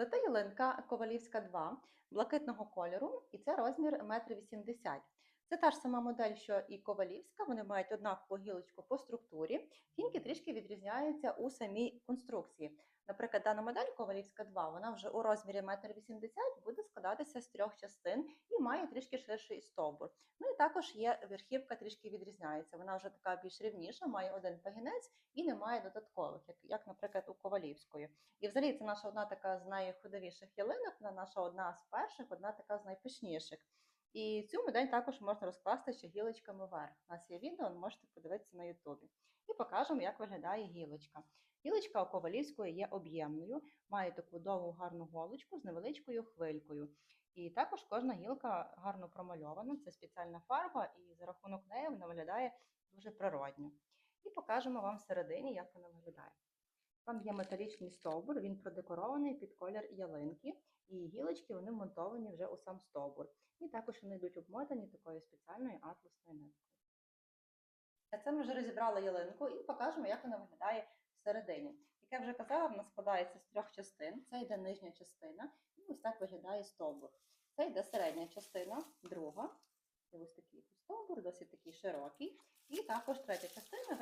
Плита ялинка Ковалівська 2 блакитного кольору, і це розмір 1,80 м. Це та ж сама модель, що і Ковалівська, вони мають однакову гілочку по структурі, тільки трішки відрізняються у самій конструкції. Наприклад, дана модель Ковалівська 2, вона вже у розмірі 1,80 м буде складатися з трьох частин і має трішки ширший стовбур. Ну і також є верхівка трішки відрізняється. Вона вже така більш рівніша, має один пагінець і не має додаткових, як, як наприклад, у Ковалівської. І взагалі це наша одна така з найходовіших ялинок, наша одна з перших, одна така з найпишніших. І цю модель також можна розкласти ще гілочками вверх. У нас є відео, можете подивитися на Ютубі. І покажемо, як виглядає гілочка. Гілочка у Ковалівської є об'ємною, має таку довгу гарну голочку з невеличкою хвилькою. І також кожна гілка гарно промальована. Це спеціальна фарба, і за рахунок неї вона виглядає дуже природньо. І покажемо вам всередині, як вона виглядає. Там є металічний стовбур, він продекорований під колір ялинки, і гілочки вони вмонтовані вже у сам стовбур. І також вони йдуть обмотані такою спеціальною атласною ниткою. Це ми вже розібрали ялинку і покажемо, як вона виглядає всередині. Як я вже казала, вона складається з трьох частин. Це йде нижня частина, і ось так виглядає стовбур. Це йде середня частина, друга. Ось такий стовбур, досить такий широкий. І також третя частина